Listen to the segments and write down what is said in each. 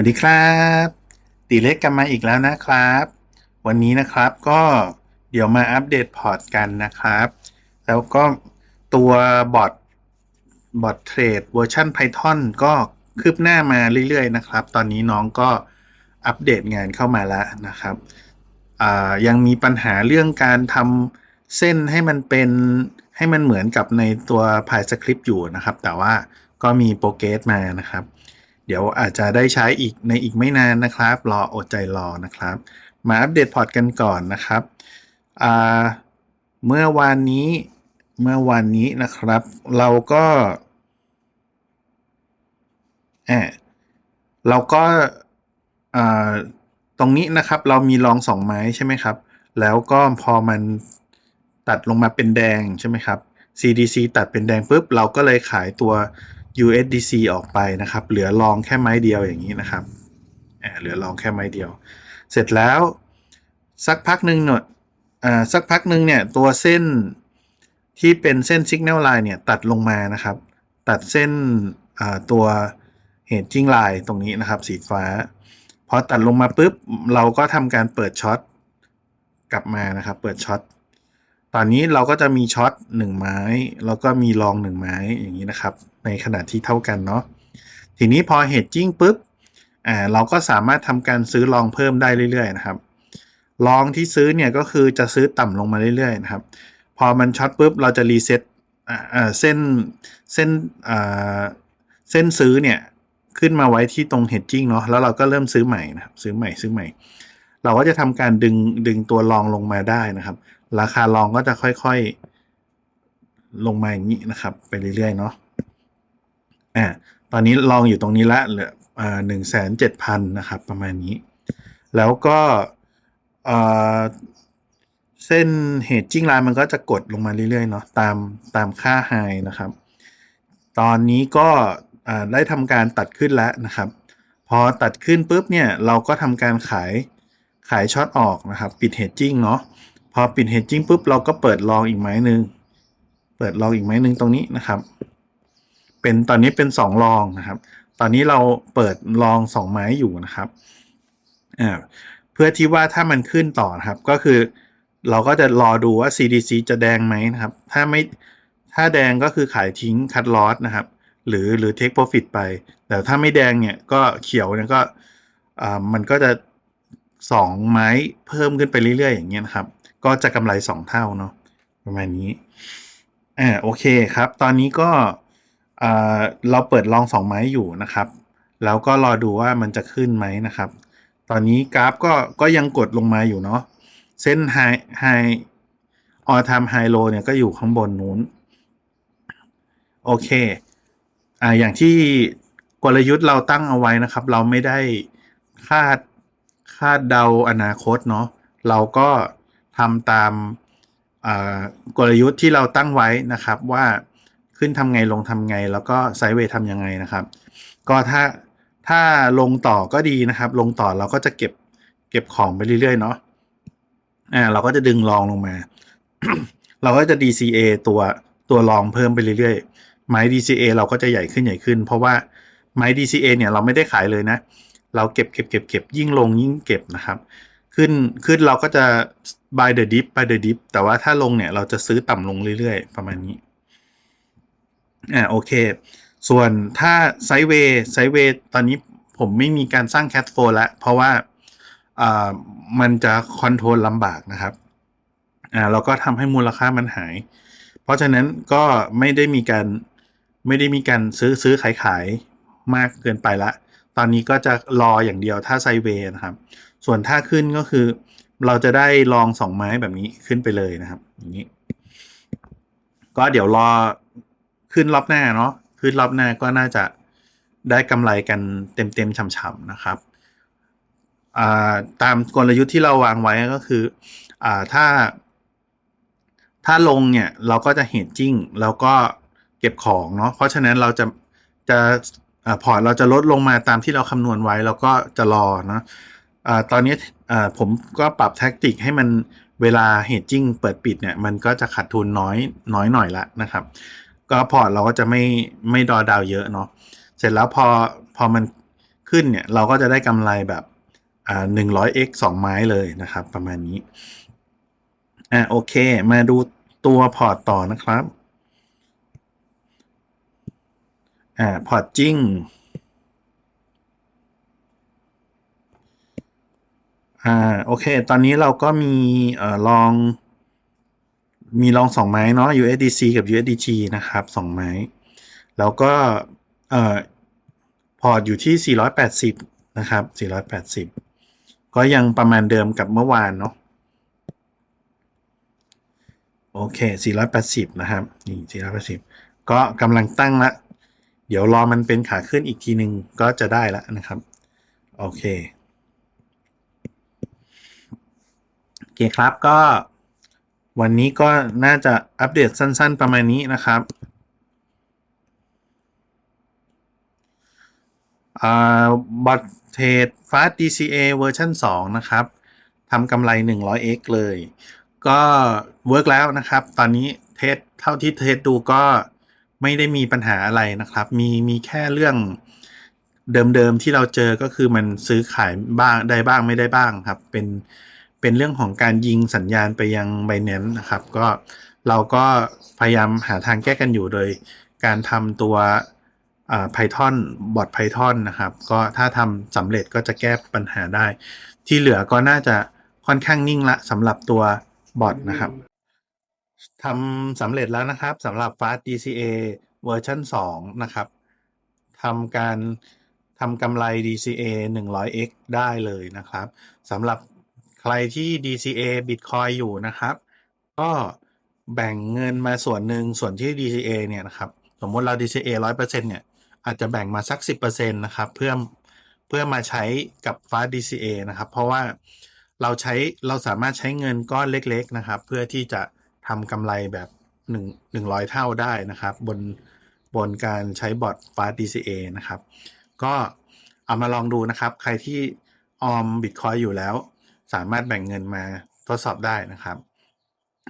วัสดีครับ ตีเล็กกันมาอีกแล้วนะครับ วันนี้นะครับก็เดี๋ยวมาอัปเดตพอร์ตกันนะครับ แล้วก็ตัวบอทบอทเทรดเวอร์ชัน Python ก็คืบหน้ามาเรื่อยๆนะครับ ตอนนี้น้องก็อัปเดตงานเข้ามาแล้วนะครับ ยังมีปัญหาเรื่องการทำเส้นให้มันเป็นให้มันเหมือนกับในตัว PyScript อยู่นะครับ แต่ว่าก็มีโปรเกรสมานะครับ เดี๋ยวอาจจะได้ใช้อีกในอีกไม่นานนะครับ รออดใจรอนะครับ มาอัปเดตพอร์ตกันก่อนนะครับเมื่อวานนี้เมื่อวานนี้นะครับ เราก็แอบเราก็ตรงนี้นะครับเรามีรองสองไม้ใช่ไหมครับ แล้วก็พอมันตัดลงมาเป็นแดงใช่ไหมครับ CDC ตัดเป็นแดงปุ๊บเราก็เลยขายตัว USDC ออกไปนะครับ เหลือรองแค่ไม้เดียวอย่างนี้นะครับเหลือรองแค่ไม้เดียว เสร็จแล้วสักพักหนึ่งเนอะสักพักหนึ่งเนี่ยตัวเส้นที่เป็นเส้น Signal Line เนี่ยตัดลงมานะครับ ตัดเส้นตัว Hedging Line ตรงนี้นะครับสีฟ้าพอตัดลงมาปุ๊บเราก็ทำการเปิดช็อตกลับมานะครับ เปิดช็อต ตอนนี้เราก็จะมีช็อตหนึ่งไม้แล้วก็มีรองหนึ่งไม้อย่างนี้นะครับ ในขนาดที่เท่ากันเนาะทีนี้พอ hedging ปุ๊บอ่าเราก็สามารถทำการซื้อรองเพิ่มได้เรื่อยๆนะครับรองที่ซื้อเนี่ยก็คือจะซื้อต่ำลงมาเรื่อยๆนะครับ พอมันช็อตปุ๊บเราจะรีเซ็ตอ่าเส้นเส้นอ่าเส้นซื้อเนี่ยขึ้นมาไว้ที่ตรง hedging เนาะแล้วเราก็เริ่มซื้อใหม่นะครับซื้อใหม่ซื้อใหม่ เราก็จะทำการดึงดึงตัวรองลงมาได้นะครับ ราคารองก็จะค่อยๆ ลงมาอย่างนี้นะครับ ไปเรื่อยๆเนาะอ่าตอนนี้ลองอยู่ตรงนี้ละเหลืออ่าหนึ่งแสนเจ็ดพันนะครับ ประมาณนี้ แล้วก็อ่าเส้น hedging line มันก็จะกดลงมาเรื่อยๆเนาะตามตามค่า high นะครับ ตอนนี้ก็ได้ทำการตัดขึ้นแล้วนะครับ พอตัดขึ้นปุ๊บเนี่ยเราก็ทำการขาย ขายช็อตออกนะครับ ปิด hedging เนาะพอปิด hedging ปุ๊บเราก็เปิดลองอีกไม้หนึ่งเปิดลองอีกไม้หนึ่งตรงนี้นะครับ เป็นตอนนี้เป็นสองลองนะครับ ตอนนี้เราเปิดลองสองไม้อยู่นะครับอ่าเพื่อที่ว่าถ้ามันขึ้นต่อนะครับ ก็คือเราก็จะรอดูว่า CDC จะแดงไหมนะครับ ถ้าไม่ถ้าแดงก็คือขายทิ้งคัดลอสนะครับ หรือหรือ take profit ไป แต่ถ้าไม่แดงเนี่ยก็เขียวเนี่ยก็อ่ามันก็จะ สองไม้เพิ่มขึ้นไปเรื่อยๆ อย่างเงี้ยนะครับ ก็จะกำไรสองเท่าเนาะประมาณนี้อ่าโอเคครับ ตอนนี้ก็เราเปิดลองสองไม้อยู่นะครับ แล้วก็รอดูว่ามันจะขึ้นไหมนะครับ ตอนนี้กราฟก็ก็ยังกดลงมาอยู่เนาะเส้น high high all time high low เนี่ยก็อยู่ข้างบนนู้น โอเคอ่าอย่างที่กลยุทธ์เราตั้งเอาไว้นะครับ เราไม่ได้คาด คาดเดาอนาคตเนาะเราก็ทำตามกลยุทธ์ที่เราตั้งไว้นะครับว่าขึ้นทำไงลงทำไง แล้วก็ไซด์เวย์ทำยังไงนะครับ ก็ถ้าถ้าลงต่อก็ดีนะครับ ลงต่อเราก็จะเก็บเก็บของไปเรื่อยๆเนาะอ่าเราก็จะดึงรองลงมา เราก็จะ DCA ตัวตัวรองเพิ่มไปเรื่อยๆไม้ DCA เราก็จะใหญ่ขึ้นใหญ่ขึ้น เพราะว่าไม้ DCA เนี่ยเราไม่ได้ขายเลยนะ เราเก็บเก็บเก็บเก็บยิ่งลงยิ่งเก็บนะครับ ขึ้นขึ้นเราก็จะ buy the dip buy the dip แต่ว่าถ้าลงเนี่ยเราจะซื้อต่ำลงเรื่อยๆ ประมาณนี้อ่าโอเค ส่วนถ้าไซเวย์ไซเวย์ตอนนี้ผมไม่มีการสร้างแคทโฟแล้ว เพราะว่าอ่ามันจะคอนโทรลลำบากนะครับอ่าเราก็ทำให้มูลค่ามันหาย เพราะฉะนั้นก็ไม่ได้มีการไม่ได้มีการซื้อซื้อขายขายมากเกินไปละ ตอนนี้ก็จะรออย่างเดียวถ้าไซเวย์นะครับ ส่วนถ้าขึ้นก็คือ เราจะได้ลองสองไม้แบบนี้ขึ้นไปเลยนะครับ อย่างนี้ ก็เดี๋ยวรอขึ้นรอบหน้าเนาะขึ้นรอบหน้าก็น่าจะได้กำไรกันเต็มๆช่ำๆนะครับาตามกลยุทธ์ที่เราวางไว้ก็คืออถ้า ถ้าลงเนี่ยเราก็จะเห็นจิ้งแล้วก็เก็บของเนาะเพราะฉะนั้นเราจะจะ พอร์ตเราจะลดลงมาตามที่เราคำนวณไว้ แล้วก็จะรอเนาะอตอนนี้ผมก็ปรับแท็กติกให้มันเวลาเฮดจิ้งเปิดปิดเนี่ย มันก็จะขาดทุนน้อยน้อยหน่อยละนะครับ ก็พอร์ตเราก็จะไม่ไม่ดอดาวเยอะเนาะเสร็จแล้วพอพอมันขึ้นเนี่ย เราก็จะได้กำไรแบบหนึ่งร้อ่า 100x 2ไม้เลยนะครับ ประมาณนี้อ่าโอเค มาดูตัวพอร์ตต่อนะครับ อ่าพอร์ตจริงอ่าโอเค ตอนนี้เราก็มีเอ่อลอง มีลองสองไม้เนาะ USDC กับ USDT นะครับสองไม้ แล้วก็เอ่อพอร์ตอยู่ที่ 480 นะครับ 480 ก็ยังประมาณเดิมกับเมื่อวานเนาะโอเค 480 นะครับ นี่ 480 ก็กำลังตั้งละ เดี๋ยวรอมันเป็นขาขึ้นอีกทีหนึ่งก็จะได้แล้วนะครับ โอเค โอเคครับก็ วันนี้ก็น่าจะอัปเดตสั้น ๆ ประมาณนี้นะครับบอทเทรด Fast DCA เวอร์ชัน2นะครับทำกำไร 100x เลย ก็เวิร์กแล้วนะครับ ตอนนี้เทสเท่าที่เทสดูก็ ไม่ได้มีปัญหาอะไรนะครับ มีมีแค่เรื่องเดิมๆที่เราเจอก็คือมันซื้อขายบ้างได้บ้างไม่ได้บ้างครับ เป็นเป็นเรื่องของการยิงสัญญาณไปยัง Binance นะครับ ก็เราก็พยายามหาทางแก้กันอยู่โดย การทำตัว Python บอท Python นะครับ ก็ถ้าทำสำเร็จก็จะแก้ปัญหาได้ ที่เหลือก็น่าจะค่อนข้างนิ่งละสำหรับตัวบอทนะครับ ทำสำเร็จแล้วนะครับสำหรับ Fast DCA เวอร์ชัน2นะครับทำการทำกำไร DCA 100x ได้เลยนะครับสำหรับใครที่ DCA Bitcoin อยู่นะครับ ก็แบ่งเงินมาส่วนหนึ่งส่วนที่ DCA เนี่ยนะครับสมมติเรา DCA 100%เนี่ยอาจจะแบ่งมาสัก 10%นะครับเพื่อเพื่อมาใช้กับ Fast DCA นะครับ เพราะว่าเราใช้เราสามารถใช้เงินก้อนเล็ก ๆ นะครับ เพื่อที่จะ ทำกำไรแบบ1 100เท่าได้นะครับ บนบนการใช้บอท Fast DCA นะครับ ก็เอามาลองดูนะครับ ใครที่ออม Bitcoin อยู่แล้ว สามารถแบ่งเงินมาทดสอบได้นะครับ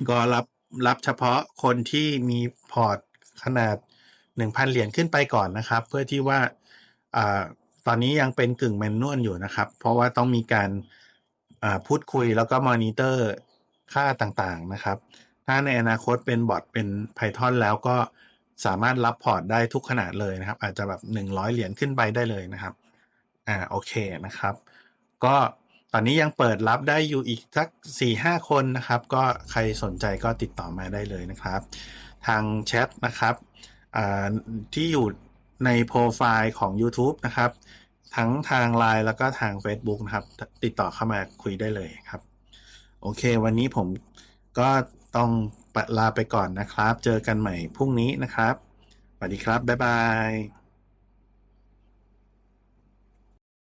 ก็รับรับเฉพาะคนที่มีพอร์ตขนาด 1,000 เหรียญขึ้นไปก่อนนะครับ เพื่อที่ว่าอตอนนี้ยังเป็นกึ่งแมนนวลอยู่นะครับ เพราะว่าต้องมีการพูดคุยแล้วก็มอนิเตอร์ค่าต่างๆนะครับ ถ้าในอนาคตเป็นบอทเป็น Python แล้วก็สามารถรับพอร์ตได้ทุกขนาดเลยนะครับ อาจจะแบบ 100 เหรียญขึ้นไปได้เลยนะครับ อ่าโอเคนะครับ ก็ตอนนี้ยังเปิดรับได้อยู่อีกสัก 4-5 คนนะครับ ก็ใครสนใจก็ติดต่อมาได้เลยนะครับ ทางแชทนะครับที่อยู่ในโปรไฟล์ของ YouTube นะครับ ทั้งทาง Line แล้วก็ทาง Facebook นะครับ ติดต่อเข้ามาคุยได้เลยครับ โอเค วันนี้ผมก็ ต้องลาไปก่อนนะครับ เจอกันใหม่พรุ่งนี้นะครับสวัสดีครับ บ๊ายบาย